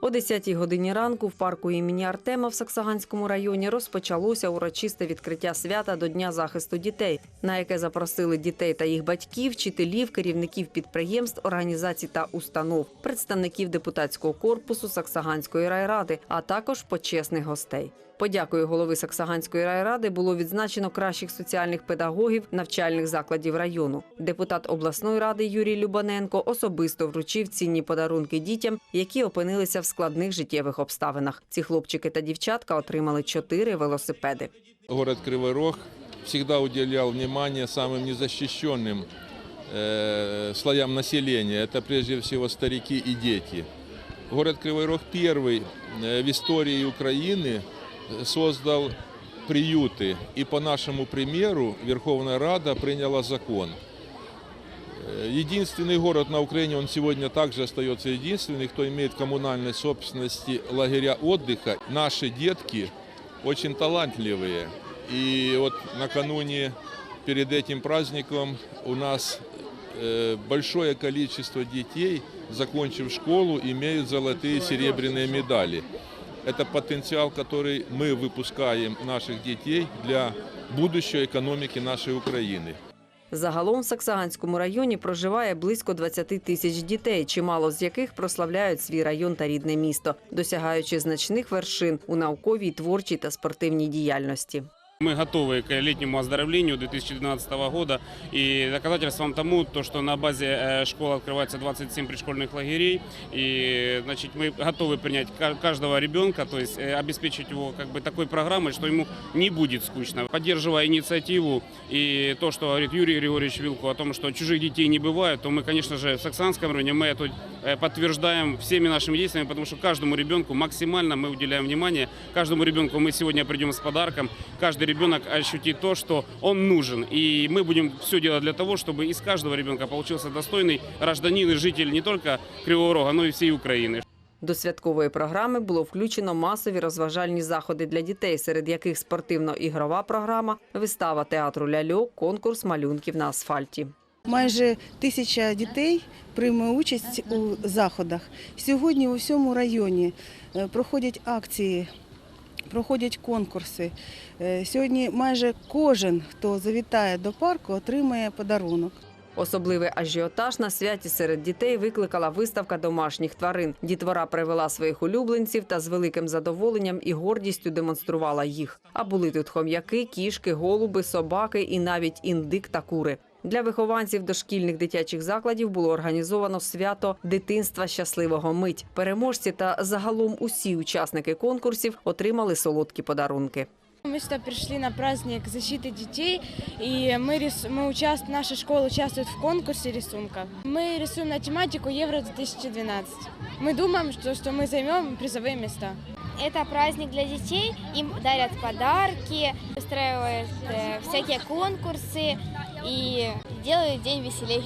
О 10-й годині ранку в парку імені Артема в Саксаганському районі розпочалося урочисте відкриття свята до Дня захисту дітей, на яке запросили дітей та їх батьків, вчителів, керівників підприємств, організацій та установ, представників депутатського корпусу Саксаганської райради, а також почесних гостей. Подякою голови Саксаганської райради було відзначено кращих соціальних педагогів навчальних закладів району. Депутат обласної ради Юрій Любаненко особисто вручив цінні подарунки дітям, які опинилися в складних життєвих обставинах. Ці хлопчики та дівчатка отримали чотири велосипеди. Город Кривой Рог всегда уделял внимание самым незащищенным э, слоям населения. Это прежде всего старики и дети. Город Кривой Рог первый э, в истории Украины Создал приюты. И по нашему примеру Верховная Рада приняла закон. Э, Единственный город на Украине, он сегодня также остается единственный, кто имеет коммунальной собственности лагеря отдыха. Наши детки очень талантливые. И вот накануне перед этим праздником у нас э, большое количество детей, закончив школу, имеют золотые и серебряные медали. Это потенциал, который мы выпускаем наших детей для будущей экономики нашей Украины. Загалом в Саксаганському районі проживає близько 20 тисяч дітей, чимало з яких прославляють свій район та рідне місто, досягаючи значних вершин у науковій, творчій та спортивній діяльності. Мы готовы к летнему оздоровлению 2012 года. И доказательством тому, то, что на базе э, школы открывается 27 предшкольных лагерей. И значит, мы готовы принять ка- каждого ребенка, то есть э, обеспечить его как бы, такой программой, что ему не будет скучно. Поддерживая инициативу и то, что говорит Юрий Григорьевич Вилку о том, что чужих детей не бывает, то мы, конечно же, в Саксанском районе мы это э, подтверждаем всеми нашими действиями, потому что каждому ребенку максимально мы уделяем внимание. Каждому ребенку мы сегодня придем с подарком. Каждый ребенок ощутит то, что он нужен. И мы будем все делать для того, чтобы из каждого ребенка получился достойный гражданин и житель не только Кривого Рога, но и всей Украины. До святкової програми було включено масові розважальні заходи для дітей, серед яких спортивно-ігрова програма, вистава театру ляльок, конкурс малюнків на асфальті. Майже тисяча дітей прийме участь у заходах. Сьогодні у всьому районі е, проходять акції, проходять конкурси. Е, Сьогодні майже кожен, хто завітає до парку, отримає подарунок. Особливий ажіотаж на святі серед дітей викликала виставка домашніх тварин. Дітвора привела своїх улюбленців та з великим задоволенням і гордістю демонструвала їх. А були тут хом'яки, кішки, голуби, собаки і навіть індик та кури. Для вихованців дошкільних дитячих закладів було організовано свято дитинства щасливого мить. Переможці та загалом усі учасники конкурсів отримали солодкі подарунки. Мы сюда пришли на праздник защиты детей, и мы, рис... мы участ... наша школа участвует в конкурсе рисунков. Мы рисуем на тематику Евро-2012. Мы думаем, что, что мы займем призовые места. Это праздник для детей, им дарят подарки, устраивают э, всякие конкурсы и делают день веселее.